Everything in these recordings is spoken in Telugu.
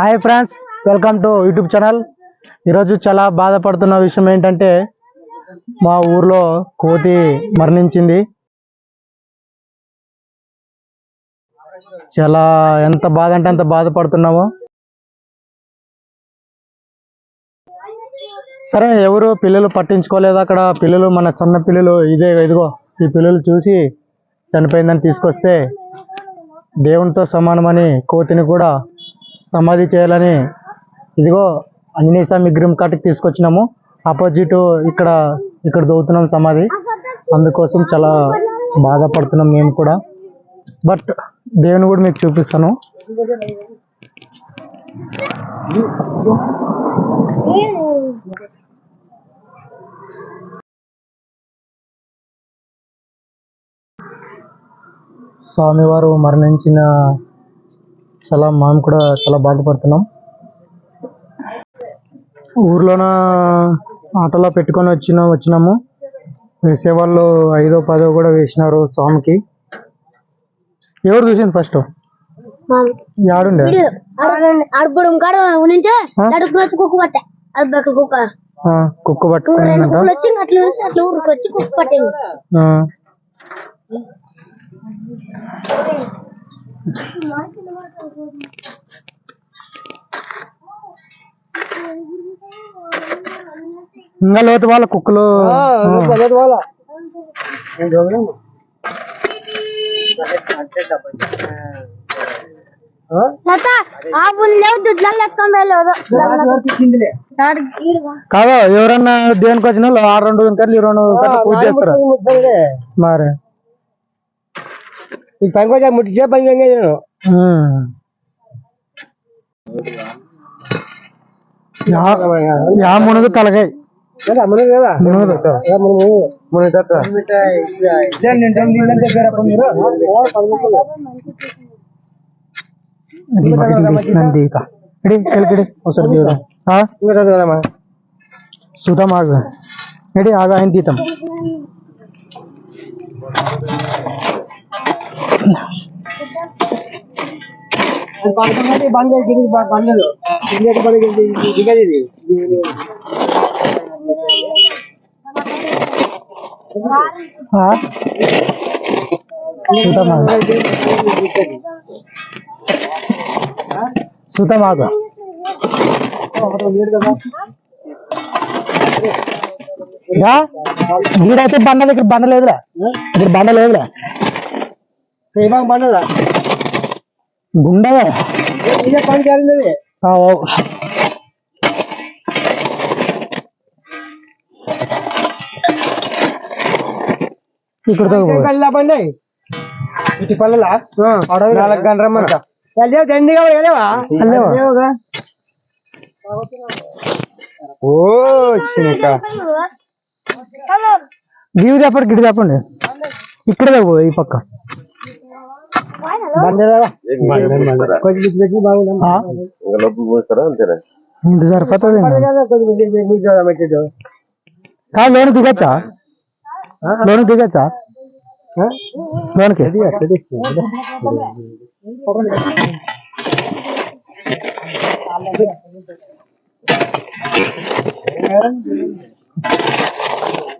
Hi friends welcome to YouTube channel. ఈరోజు చాలా బాధపడుతున్న విషయం ఏంటంటే మా ఊర్లో కోతి మరణించింది. చాలా ఎంత బాధ అంటే అంత బాధపడుతున్నాము. సరే ఎవరు పిల్లలు పట్టించుకోలేదు అక్కడ. పిల్లలు మన చిన్న పిల్లలు ఇదే ఇదిగో ఈ పిల్లలు చూసి చనిపోయిందని తీసుకొస్తే దేవునితో సమానమని కోతిని కూడా సమాధి చేయాలని ఇదిగో ఆంజనేయ స్వామి విగ్రహం కాటికి తీసుకొచ్చినాము. ఆపోజిట్ ఇక్కడ ఇక్కడ దొవుతున్నాం సమాధి. అందుకోసం చాలా బాధపడుతున్నాం మేము కూడా. బట్ దేవుని కూడా మీకు చూపిస్తాను. స్వామివారు మరణించిన చాలా మేము కూడా చాలా బాధపడుతున్నాం. ఊర్లోన ఆటోలో పెట్టుకొని వచ్చిన వచ్చినాము. వేసేవాళ్ళు ఐదో పదో కూడా వేసినారు స్వామికి. ఎవరు చూసింది ఫస్ట్ యాడుండే? కుక్క పట్టుకుని ఇంకా లోతు వాళ్ళ కుక్కలు. కాదు ఎవరన్నా దేనికి వచ్చిన వాళ్ళు ఆ రెండు కర్లు ఈ రెండు పూజ చేస్తారు. మరి. పని ముట్టించే పని నేను ఉమ్. యా- యా మునుగు తలకాయ. మునగ కదా మునుగు. మునగ నంది ఇక ఇడి చెలికిడి ఒకసారి తీద్దాం. బండి బండలు ఆగు చూద్దాం ఆగు యా? వీడైతే బండ దగ్గర బండ లేదురా. ఇక్కడ బండ లేదురా. బండలా? ఓ. ఇక్కడ దాకా పో. పల్లె బండి ఇటు పల్లెలా నాలుగు గంటల రమ్మంట దండి వెళ్ళవా? వెళ్ళేవా? ఓ చెప్పండి గిడి ఇక్కడ ఈ పక్క. సరిపోతుంది కొంచెం బిచ్చి బిచ్చి మీకు పెట్టేది కాదు లోనికి దిగచ్చా లోనికి దిగచ్చా లోనికి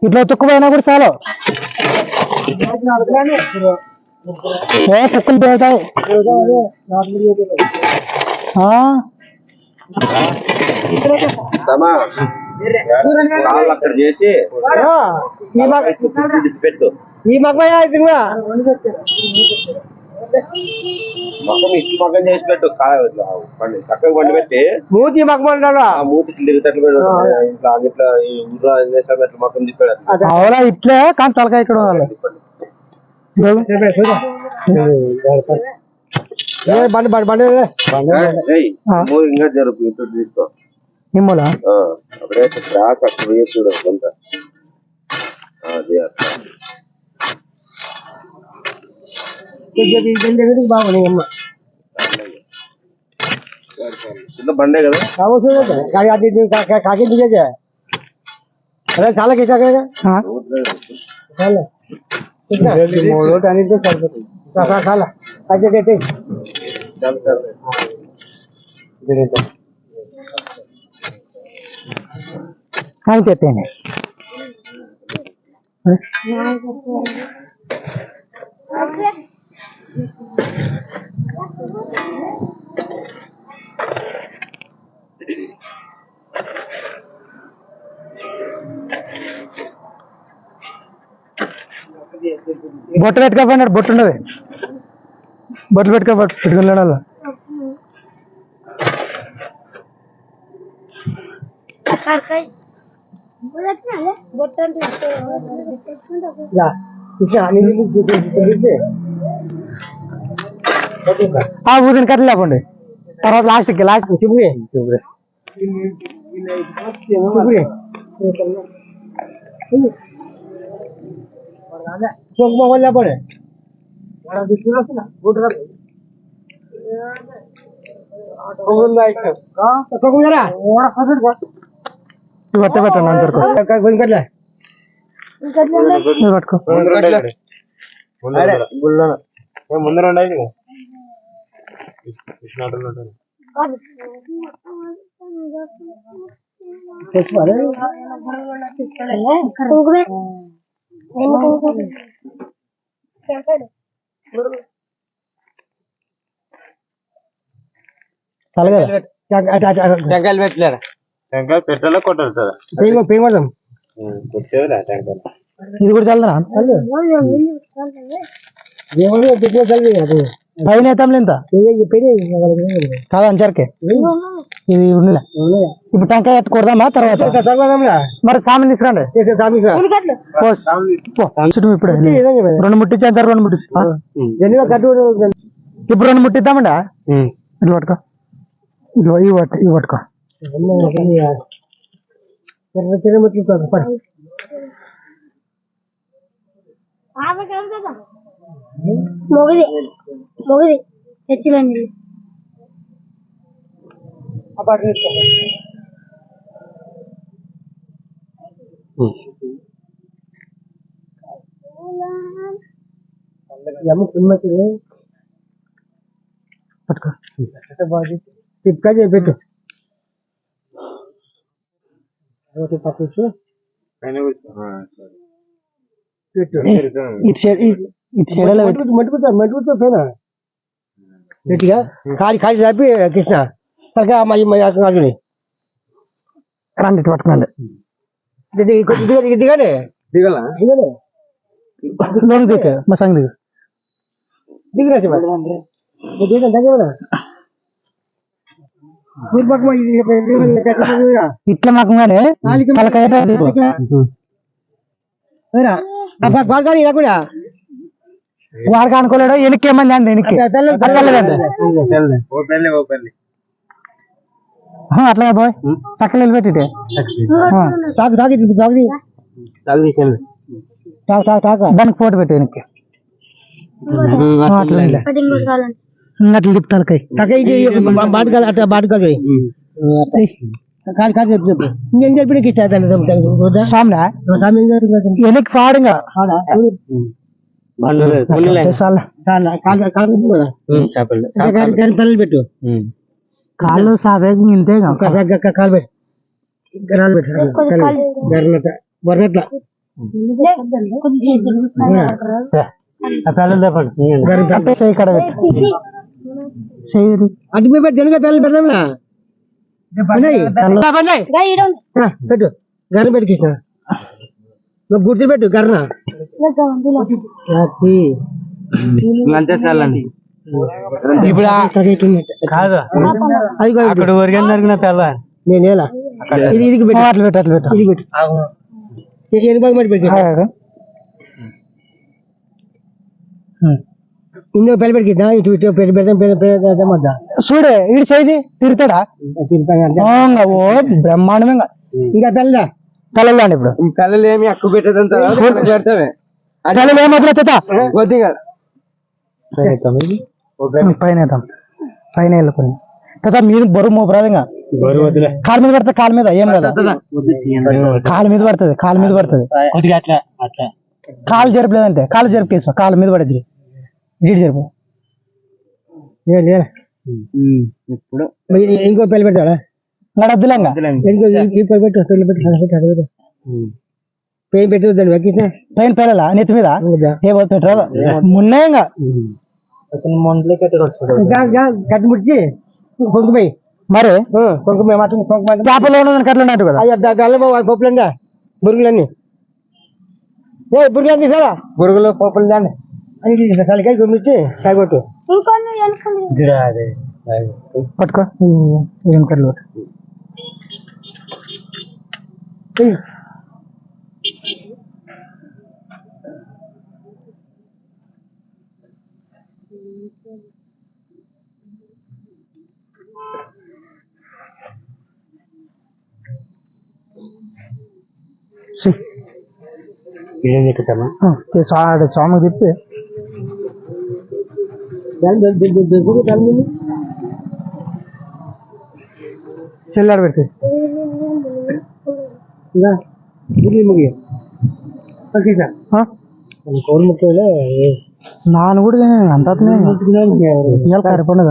ఇట్లా తుక్కుపోయినా కూడా చాలు ఏ అక్కడ చేసి పెట్టు ఈ మగ ఇది కూడా మొత్తం ఇట్లు మగ్గం చేసి పెట్టు. కా- పండి చక్కగా పండి పెట్టి మూతి మగమంటారా ఆ మూతికి తిరుగుతట్లు పెట్టు ఇట్లా ఇట్లా ఈ ఊర్లో ఏం చేస్తాం ఇట్లా మొక్కం తిప్పాడు. అవునా ఇట్లే? కానీ తలకాయ ఇక్కడ బండి బండి బండి ఏయ్, అమ్మో, ఇంకా జరుపు ఇటు తీసుకో నిమ్మల ఆ, అప్పుడే క్రాస్ అక్కడ పోయి చూడు కొంత అది అట్లా బాగుంది అమ్మ చిన్న బండే కదా కాకి అది ఇది కా- కా- కాకి దిగేదే అరే చాలా కిచ్చా ఆ? చాలా మూడు రోజులు అనేది సరిపోతుంది చాలా చాలా అయితే చాలు చాలు అయితే ఎత్తేయండి బొట్టు పెట్టుకోపోయినాడు బొట్టు ఉండదు బొట్లు పెట్టుకో బొట్టు పెట్టుకుని లేడాలి ఆ ఊదిన కట్టలు లేపండి తర్వాత లాస్ట్కి లాస్ట్ చిపురి చిపురి చిపురి చోక్ మొబైల్ లేపండి పట్ట పెట్టండి అందరికీ నువ్వు పట్టుకో ముందర టెంకాయలు పెట్టలేరా? టెంకాయ పెట్టాలా కొట్టేదిరా టెంకాయ ఇది కూడా చల్లరా ఏమో పైన ఎత్తాంలే ఇంత? కాదా అంచరకే. ఇది ఉండలే ఇప్పుడు టెంకాయ ఎట్టు కొడదామా తర్వాత? మరి సామాన్ తీసుకురండి. పో. పో. చుట్టూ ఇప్పుడే. రెండు ముట్టించేంత రెండు ముట్టించు ఇప్పుడు రెండు ముట్టిద్దామండి ఇట్లా పట్టుకో. ఇట్లా ఇవి పట్టు ఇవి పట్టుకో. మొగది. మొగది తెచ్చిలండి పట్టుకో టిప్కా పెట్టు పైన కూర్చో. ఆ, సరే. పెట్టు ఇటు సైడ్ ఇటు- ఇటు సైడ్లో పెట్టు. మట్టుకుతా మట్టుకుతా పైన గట్టిగా కాలి కాలి రాపి కృష్ణ సరిగా మా అక్కని రండి పట్టుకోండి దిగానే దిగలా దిగలే లోన్ దిగు మా సంగ దిగు దిగిరా దిగడం దగ్గర పూర్వకమా ఇది ఇట్లా మాకంగానే తలకాయ కూడా వాడికి అనుకోలేడు వెనక్కి ఏమంది అండి వెనక్కి అక్కర్లేదండి ఓ పెళ్ళి ఓ పెళ్ళి ఆ, అట్లా బాయ్. చక్కలు వెళ్ళిపెట్టిటే తాగు తాగి తాగి. తాగు తాగు తాగు దానికి ఫోటో పెట్టు వెనక్కి. ఆ, అట్లా ఉందిలే. ఇంకా అట్లా తిప్పు తలకాయ. తల్లి పెట్టు కాళ్ళు సాగే ఇంతే కాలు పెట్టు గరాలు పెట్టు అటు మీద పెట్టు వెనక తల్లి. ఆ, పెట్టు గర్ర పెట్టు కృష్ణ నువ్వు గుర్తు పెట్టు గర్ర అంతే చాలండి ఇప్పుడు కాదు. అది అక్కడ ఊరికేం జరిగిన తెల్ల. నేను ఎలా ఇది ఇది పెట్టు. అట్లా పెట్టు అట్లా పెట్టు. ఇది పెట్టు. ఎన్ని భాగం పెట్టి. పెట్టు ఇంకో పెళ్ళి పెట్టి ఇటు ఇటు పెళ్ళి పెడతాం పెడతామద్దా చూడు ఇడు చేయి తిరుగుతాడా? ఓ బ్రహ్మాండంగా ఇంకా తెల్లదా? తెల్లండి ఇప్పుడు. పిల్లలు ఏమి ఎక్కువ పెట్టదంతా పెడతావే తెల్లలు ఏం వదిలేదా కొద్దిగా. పైన వేద్దాం. పైన వెళ్ళిపోయి తాత మీరు బరువు మోపరాదు ఇంకా కాలు మీద పడుతుంది కాలు మీద ఏం కదా కాలు మీద పడుతుంది కాలు మీద పడుతుంది. కొద్దిగా అట్లా అట్లా. కాలు జరపలేదంటే కాలు జరిపేస్తా కాలు మీద పడేది ఇటు జరుపు. ఇప్పుడు. ఇంకో పెళ్ళి పెట్టాలా పెళ్ళి పెట్టు పెయిన్ పెట్టు దాన్ని వెక్కించిన పైన పేలలా? నెత్తి మీద? ఏ పోతే పెట్రోల్ మున్నేంగా కట్టి ముడిచి కొంకుపోయి మరి? కొంకుపోయి మాత్రం కొంకుపోయి చేపలో ఉన్నదని కట్ల ఉన్నట్టు కదా. అయ్యా దానిలో పప్పులంగా బురుగులన్నీ. ఏ బురుగులన్నీ సారా బురుగులు పప్పులు దాన్ని. అని చలికాయ గుమ్మిచ్చి కాయగొట్టు ते साडे सहा मध्ये ते चिल्लर भेटते పట్టుకో ఏం కట్లు పట్టు సి. ఆ, ఈ సా- స్వామికి తిప్పి చెల్లాడు పెట్టి ముగి ఆ? కోడి ముక్కలే నాన్న కూడా అంత ఇవాళ కర్రీ పండుగ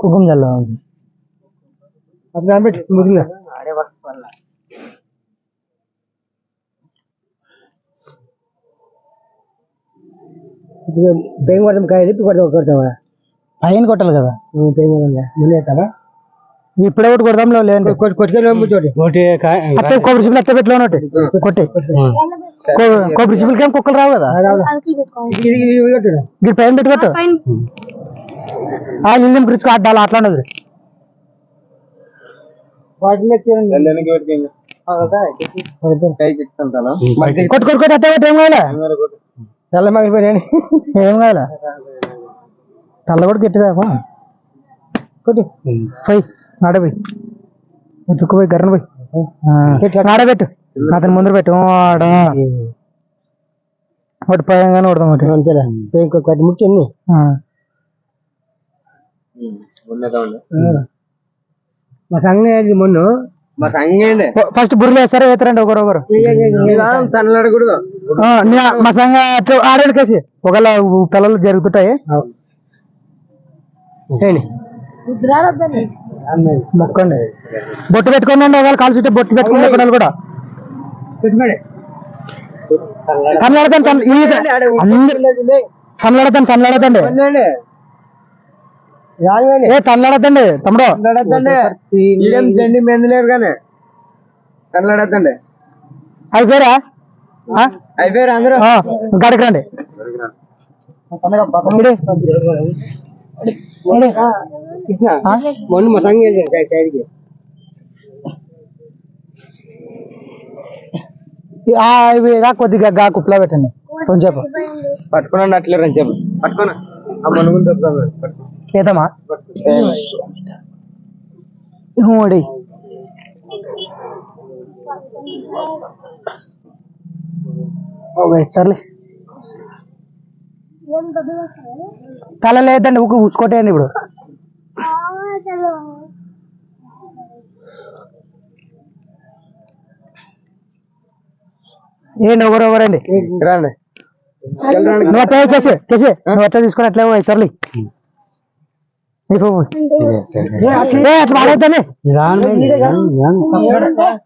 కుంకుమ జల్ల అప్పుడు పెట్టి ముగిన పెయిన్ కొట్టడం కాయ తిప్పి కొట్ట కొడతావా పైన కొట్టాలి కదా పెయిన్ కొట్టడం ముందు వేస్తావా ఇప్పుడే ఒకటి కొడదాం అత్తే కొబ్బరి చిప్పులు అత్తే పెట్టిలో కొట్టి. కొబ్బరి చిప్పులకి ఏం కుక్కలు రావు కదా? ఇది పైన పెట్టి కొట్టు. పైన. ఆ ఇల్లు గురించి అడ్డాలి అట్లా ఉండదు కొట్టు కొట్టు కొట్టు అత్తే కొట్టు ఏం కావాలా? తెల్ల మగిలిపోయాను ఏం కావాలా? తల్ల కూడా గట్టిదా కొట్టు. పోయి నాడపోయి చుక్కుపోయి గర్రను పోయి. నాడబెట్టు అతని ముందర పెట్టు. ఆడ. ఒకటి పైగానే కొడదాం ఒకటి. అంతేలే. అన్ని ఆ. మా సంగ మొన్న. ఫస్ట్ బుర్రలు వేస్తారా వేస్తారండి ఒకరు ఒకరు తనలాడకూడదు ఆ, నే- మా సంఘ అట్లా ఆడండి కేసి. ఒకవేళ పిల్లలు జరుగుతుంటాయి. మొక్కండి. బొట్టు పెట్టుకోండి ఒకవేళ కాలు చుట్టే బొట్టు పెట్టుకునే పిల్లలు కూడా. కన్నడతాను కన్- ఈ అందరూ కన్నడతాను కన్నడతండి ఏ కన్నడతండి తమ్ముడు. మెందలేరు కానీ. కన్నడద్దండి అయిపోయారా? అయిపోయారు అందరూ? గడికి రండి? మొన్న మా సంగ వెళ్ళారు సైడ్కి? ఇవి కొద్దిగా గా కుప్పలో పెట్టండి. కొంచెం పట్టుకున్నాను అట్లేరు అని చెప్పు. పట్టుకున్నా ఆ పట్టుకో. మూడి. ఓకే సర్లే. తల లేదండి ఊకు ఊసుకోటేయండి ఇప్పుడు. ఏంటి ఒకరు ఒకరండి రాండి. నువ్వు అట్లా కేసే కేసే నువ్వు అట్లా తీసుకొని అట్లా సర్లే. ఏ అట్లా వాడొద్దని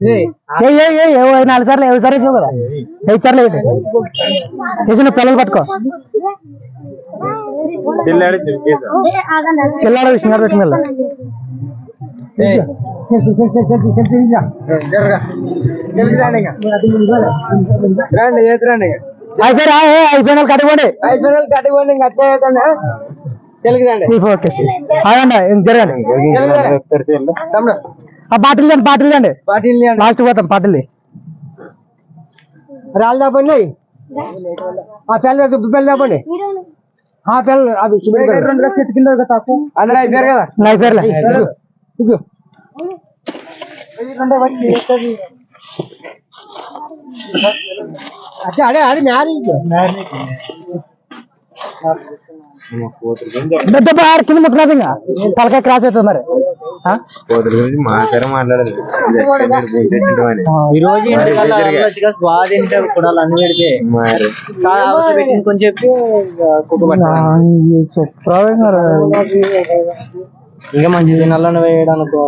ఏ ఏ ఏ ఏ ఓ నాలుగు సార్లు ఏడు సార్లు వేసావు కదా ఐదు సార్లు వేయండి వేసి నువ్వు పిల్లలు పట్టుకో ఏ, ఆగండి చిల్లాడ విష్ణు గారు పెట్టిన రండి చేతురండి అయిపోయారా ఏ అయిపోయిన వాళ్ళు కట్టుకోండి అయిపోయిన కట్టుకోండి ఇంకా అట్లే అవుతుందా చెలిగిదండి ఈ ఓకే అదండి జరగండి ఆ బాటిల్ అండి బాటిల్ అండి బాటిల్ లాస్ట్ పోతాం బాటిల్ రాళ్ళు దాపండి ఆ పిల్ల పిల్ల దాపండి. ఆ పిల్లలు అవి రెండు లక్షలు కింద అందరూ అయిపోయారు కదా. అయిపోయారులే ఇదిగో. అచ్చా అడే అది మ్యారేజ్. కోతుల ఆడ కింద ముట్టుకున్నది ఇంకా. తలకాయ క్రాస్ అవుతుంది మరి. ఆ? కోతుల గురించి మాట్లాడే మాట్లాడదు. అని ఈ రోజు కూడా అన్ని పెడితే మరి కొంచెం చెప్పి. ఇంకా ఇంకా మంచి తినాలని వేయడానికి.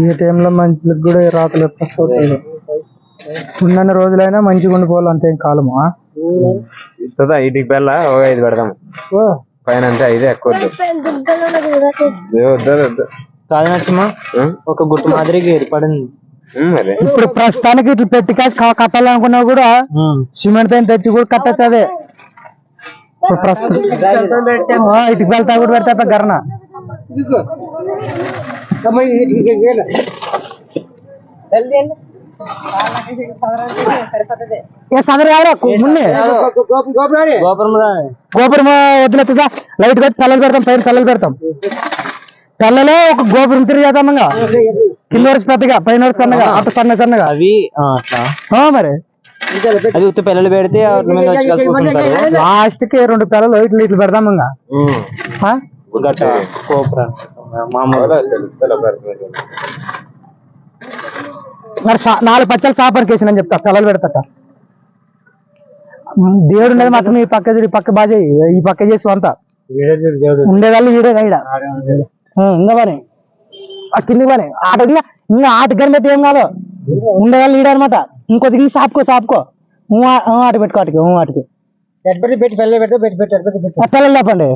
ఈ టైంలో మనుషులకు కూడా రాతలు ఎప్పుడు ఉన్నన్ని రోజులైనా మంచిగా ఉండిపోవాలి అంతే కాలము? ఇస్తుందా ఇంటికి పెళ్ళ ఒక ఐదు పెడదాం పైన అంతే ఐదు ఎక్కువ కాదు నరసింహ? ఒక గుట్టు మాదిరిగా ఏర్పడింది ఇప్పుడు ప్రస్తుతానికి ఇట్లా పెట్టి కాసి కట్టాలనుకున్నా కూడా సిమెంట్తో తెచ్చి కూడా కట్టచ్చు అదే ఇప్పుడు ప్రస్తుతం ఇటుకు వెళ్తా కూడా పెడతా గరణ ఏ సదరు కాదురా ముందే. గోపురం గోపురం వదిలేతుందా లైట్ పెట్టి పిల్లలు పెడతాం పైన పిల్లలు పెడతాం. పిల్లలే ఒక గోపురం తిరిగేద్దాం ఇంకా. కింద వరకు పెద్దగా పైన వరకు సన్నగా అటు సన్న సన్నగా. అవి మరి. అది ఉత్త పిల్లలు పెడితే లాస్ట్కి రెండు పిల్లలు ఇట్లు ఇట్లు పెడదాం ఇంకా. ఉమ్. ఆ? గట్ట కోపురా మామూలు అవునా? తెలుస్తుందా పెడుతున్నారు. మరి సా- నాలుగు పచ్చలు సాపరికి చెప్తా పిల్లలు పెడతాట దేవుడు ఉండేది మాత్రం ఈ పక్క చూడు, ఈ పక్క చెయ్యి. ఈ పక్క చేసి అంతా. ఉండేవాళ్ళు ఈడే ఆ, ఇంకా పని. ఆ కింది పని. ఆట ఇంకా ఆట గణపతి ఏం కాదు. ఉండేవాళ్ళు ఈడ అనమాట ఇంకొద్ది సాపుకో సాపుకో. ఆట పెట్టుకో ఆటకి ఊ ఆటకి. పెట్టి పెట్టి పిల్లలు పెట్టి పెట్టి పెట్టి పెట్టి పెట్టి. ఆ పిల్లలు.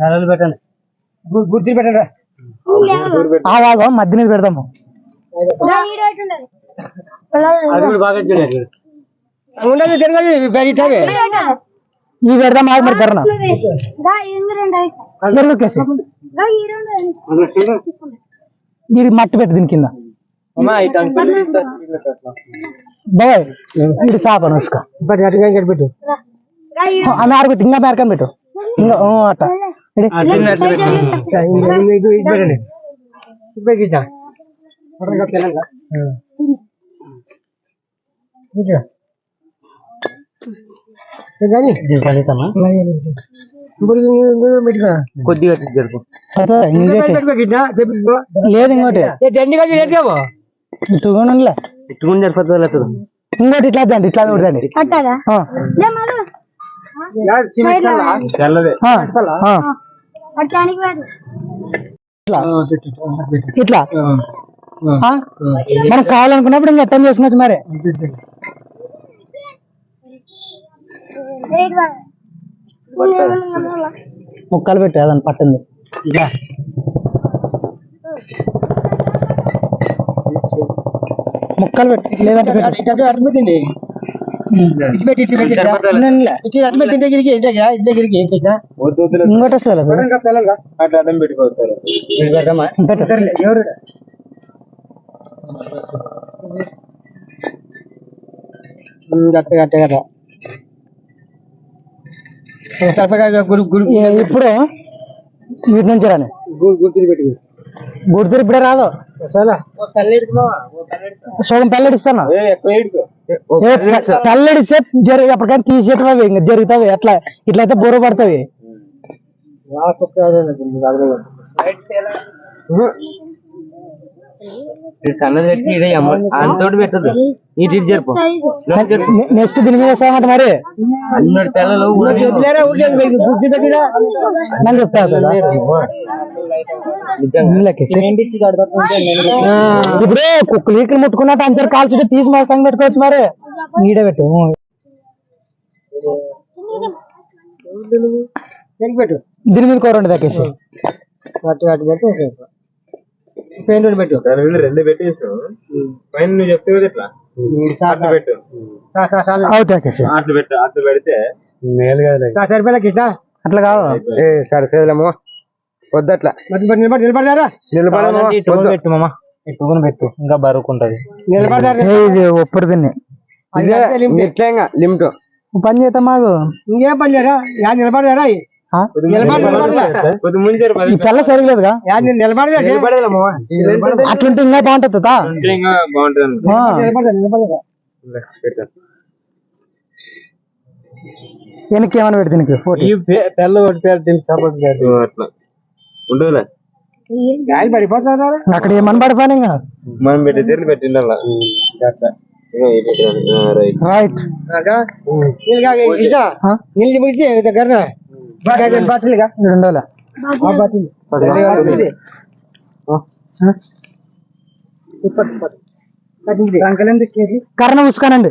పిల్లలు పెట్టండి. గుర్తు పెట్టండి. ఆ వాగో మధ్య మీద పెడదాము ఉండదు తిరగదు ఈ పెడదాం ఆగు మరి ధరణ దీనికి మట్టి పెట్టు దీని కింద. అమ్మా ఇటు బాయ్ ఇది సాప అనుష్క పెట్టి పెట్టు. ఈ ఆమె ఆరబెట్టు ఇంకా మేరకం పెట్టు. ఇంకా ఊ అట్ట. కొద్దిగా. లేదు ఇంకోటి ఇటు కూడా ఉండలే. ఇట్టుకుని సరిపోతుంది లేదు ఇంకోటి ఇట్లా ఇట్లా ఇట్లా? మనం కావాలనుకున్నప్పుడు ఇంకా అట్టం చేసుకోవచ్చు మరి ముక్కలు పెట్టి అదని పట్టింది ముక్కలు పెట్టి లేదంటే పెట్టు. ఇంకోటి వస్తుంది అసలు. అట్లా అడ్డం పెట్టుకోవచ్చు పెట్టు ఎవరు గట్ట గట్ట గట్ట సరిపడా గురు గురు ఏ- ఇప్పుడు వీటి నుంచి రాని గుర్తులు పెట్టుకో గుర్తు ఇప్పుడే రాదు సగం ఎక్కువ పెల్లడి సేపు జరి ఎప్పటికైనా తీసేటవి ఇంకా జరుగుతావి. ఎట్లా ఇట్లయితే బుర్ర పడతావి. సన్నది పెట్టి ఇదే అంతోటి పెట్టదు ఇటు ఇటు జరుపు. నె- నెక్స్ట్ దీని మీద వేసామంట మరి. అన్నోటి పిల్లలు గుర్తు పెట్టినా? చెప్తా. ఇప్పుడు కుక్కలు ఈకలు ముట్టుకున్నట్టు అంచరు కాల్చుంటే తీసి మా సంగ పెట్టుకోవచ్చు మరి. నీడే పెట్టు. పెట్టు? దీని మీద కూర అటు పెట్టి పెయింట్ పెట్టు. రెండు పైన నువ్వు చెప్తే కదా ఇట్లా. అట్లా పెట్టు. అవుట్ దక్కేసి అట్లా పెట్టు అట్లా పెడితే మేలు కదా అట్లా కాదు ఏ సరిపోలేమో వద్దట్లా. నిలబడి నిలబడతారా? నిలబడమో? పెట్టు మామ. పెట్టుకుని పెట్టు. ఇంకా ఏ, ఇది ఒప్పుడు నిట్లంగా లిమిట్. పని చేద్దాం మాకు. ఇంకేం పని చేయరా? యా? నిలబడి ఈ పిల్ల సరిగలేదుగా? అట్లుంటే ఇంకా బాగుంటుంది? ఏమైనా పెడితే దీనికి ఫోటో ఈ పే- తెల్ల ఒకటి పేరు దీనికి సపోర్ట్ ఉండదులే గాలి పడిపోతారా అక్కడ ఏమని పడిపోయినా ఇంకా? మనం పెట్టి తీర్లు పెట్టిండాల? రైట్. పిలిచి దగ్గర ఉండాలి కర్ణ ఉసుకానండి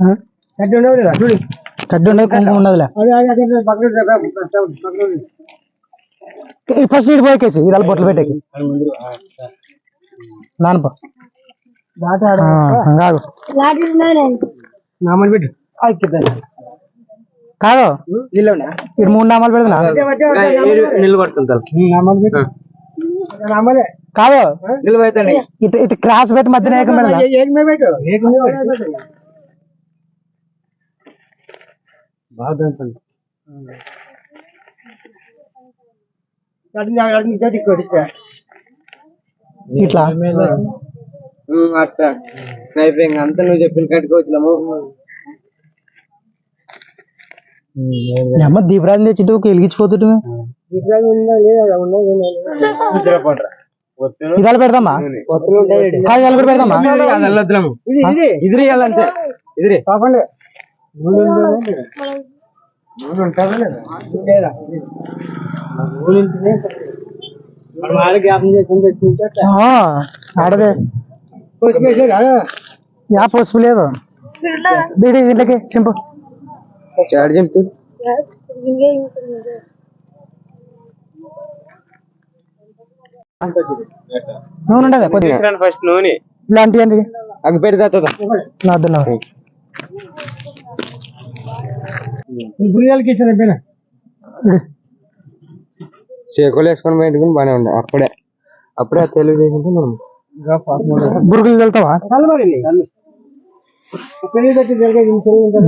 ఆ? కట్టి ఉండవు లేదా చూడు. కడ్డి ఉండదు ఉండదులే. ఫస్ట్ ఇటు పోయేకేసి ఇదాలు బొట్లు పెట్టేకి నానప. కాదు నామని పెట్టు. కాదు. ఇటు మూడు నామాలు పెడతా నిలబడుతుంది నామలే కాదు. నిలబెట్టండి ఇటు ఇటు క్రాస్ పెట్టి మధ్యన ఏకం బాగా ఇట్లా? అట్లా. అయిపోయింది అంతా నువ్వు చెప్పిన కట్టుకోవచ్చులేము మీ అమ్మ దీపరాజం తెచ్చి ఒక వెలిగించిపోతుంటే? ఇదాలు పెడదామా కాదు ఇదాలు కూడా పెడదామా ఇది ఇది. ఇదిరి అంతే ఇదిరి. ఆడదే. యా పసుపు లేదు దీడి దీంట్లోకి చాడు చెప్తూ నూనె ఉండదా? కొద్దిగా ఫస్ట్ నూనె ఇలాంటి అండి అగ్గి పెడితే ఇచ్చిన పైన చేకోలు వేసుకొని బయటకుని బాగానే ఉండే అప్పుడే. అప్పుడే తెలుగు మనం గురుగులు వెళ్తావా?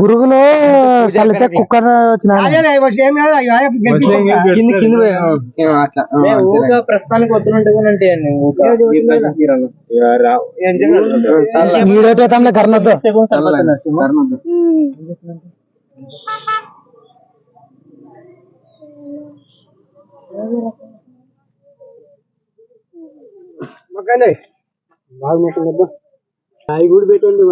గురుగులు చల్లితే కుక్కర్ వచ్చిన? కింద కింద అట్లా ప్రస్తుతానికి వస్తుంటే వీడియో పెడతాంలే కర్ణతో అవి కూడా పెట్టండి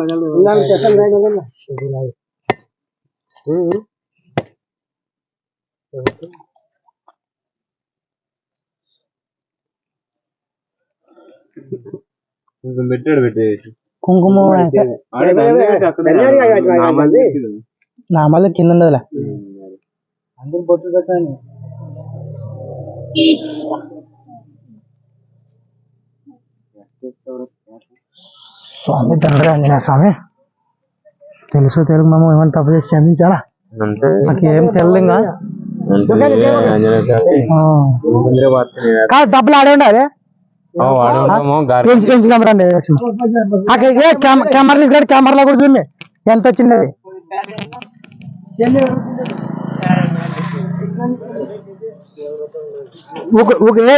కొంచెం పెట్టాడు పెట్టేసి కుంకుమ అయితే నా మళ్ళీ కింద ఉండదులే అందరూ బొట్టు పెట్టండి. స్వామి తండ్రి ఆంజనేయ స్వామి? తెలుసు తెలుగు మామ ఏమైనా తప్పు చేసి క్షమించాలా? నాకు ఏం తెలియదు. కాదు. డబ్బులు ఆడే ఉండాలి కెమెరా కెమెరాలో కూడా చూడండి. ఎంత వచ్చింది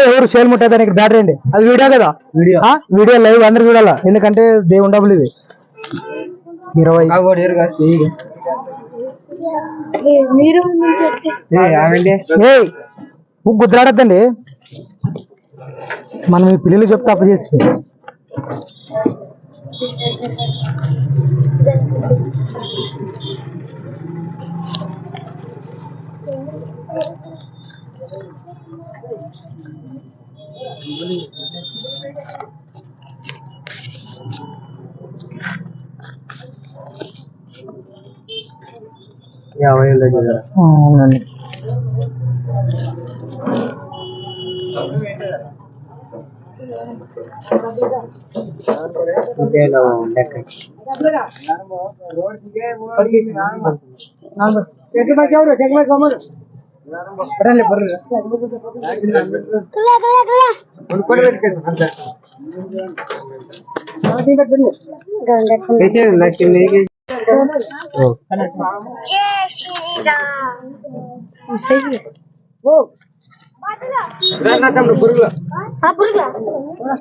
ఎవరు సేల్ ముట్టే దానికి బ్యాటరీ అండి అది వీడియో కదా? వీడియో. వీడియో లైవ్ అందరు చూడాలా? ఎందుకంటే దేవుని డబ్బులు ఇవి. ఇరవై. మీరు ఏ గుద్దులాడద్దండి. మనం ఈ పిల్లలు చెప్తే అప్పు చేసి. ఆ, అవునండి ఆ పురుగులా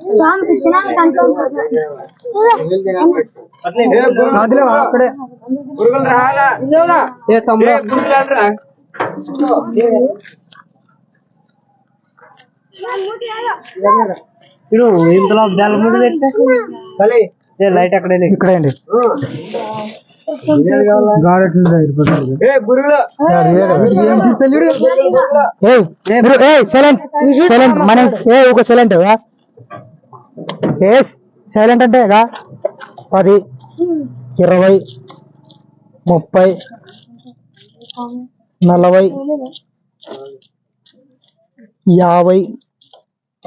స్వామి కృష్ణ అక్కడే ఏ తమ్ముడు ఇడు ఇంతలో బెల్ల ముందు పెట్టే. లైట్ అక్కడ ఇక్కడే అండి. సైలెంట్ సైలెంట్ మన ఏ ఒక సైలెంట్ ఏ సైలెంట్ అంటే గా పది ఇరవై ముప్పై నలభై యాభై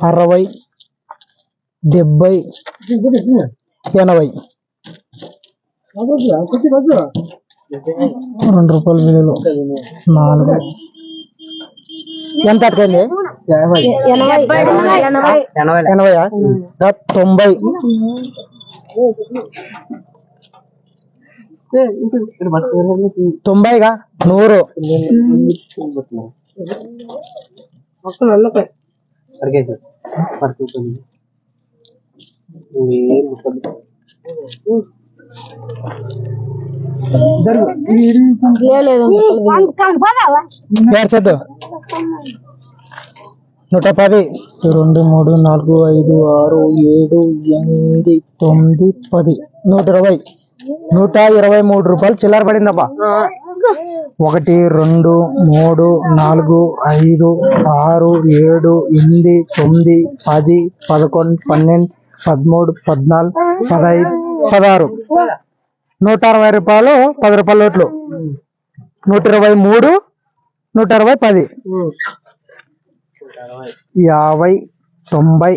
అరవై డెబ్బై ఎనభై. రెండు రూపాయల విలువలు నాలుగు. ఎంత అటకండి ఎనభై. తొంభై. తొంభైగా? నూరు. చేద్దాం. నూట పది. రెండు మూడు నాలుగు ఐదు ఆరు ఏడు ఎనిమిది తొమ్మిది పది. నూట ఇరవై. నూట ఇరవై మూడు రూపాయలు చిల్లర పడిందబ్బా. ఒకటి రెండు మూడు నాలుగు ఐదు ఆరు ఏడు ఎనిమిది తొమ్మిది పది పదకొండు పన్నెండు పదమూడు పద్నాలుగు పదహైదు పదహారు. నూట అరవై రూపాయలు పది రూపాయల నోట్లు. నూట ఇరవై మూడు నూట అరవై పది. యాభై తొంభై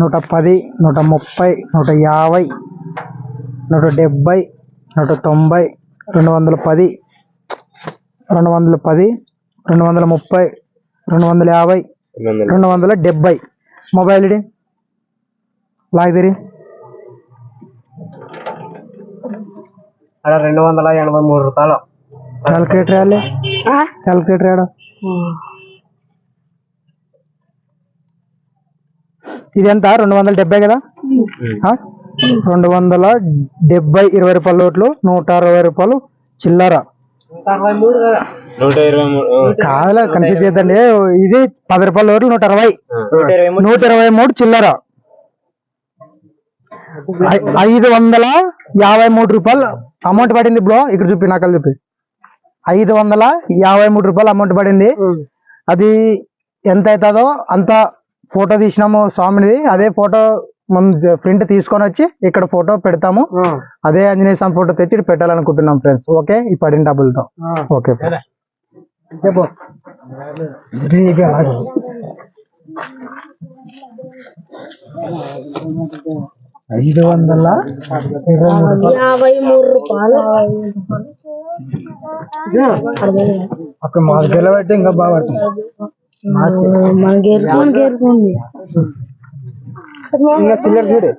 నూట పది నూట ముప్పై నూట యాభై నూట డెబ్బై నూట తొంభై రెండు వందల పది రెండు వందల పది రెండు వందల ముప్పై రెండు వందల యాభై రెండు వందల డెబ్బై మొబైల్ ఇడి లాగిదిరి రెండు వందల ఎనభై మూడు రూపాయలు. క్యాలిక్యులేటర్ వేయాలి క్యాలిక్యులేటర్ వేయడం ఇది ఎంత రెండు వందల డెబ్బై కదా? ఆ? రెండు వందల డెబ్బై ఇరవై రూపాయల నోట్లు నూట అరవై రూపాయలు చిల్లర. కదా కాదులే కన్ఫ్యూజ్ చేద్దండి. ఇది పది రూపాయల నోట్లు నూట అరవై. నూట ఇరవై మూడు. చిల్లర. ఐదు వందల యాభై మూడు రూపాయలు అమౌంట్ పడింది బ్రో ఇక్కడ చూపి నాకు చూపి. ఐదు వందల యాభై మూడు రూపాయలు అమౌంట్ పడింది. అది ఎంత అవుతుందో అంత ఫోటో తీసినాము స్వామిది అదే ఫోటో మనం ప్రింట్ తీసుకొని వచ్చి ఇక్కడ ఫోటో పెడతాము. అదే ఆంజనేయ స్వామి ఫోటో తెచ్చి ఇక్కడ పెట్టాలనుకుంటున్నాం ఫ్రెండ్స్. ఓకే? ఈ పడిన డబ్బులతో ఓకే ఫ్రెండ్స్. ఐదు వందల. యాభై మూడు రూపాయలు. అక్కడ మాకు గెలబెట్టి ఇంకా బాగా పడుతుంది. మనకి ఎరుకుంది ఇంకా సిల్లర్ చూడు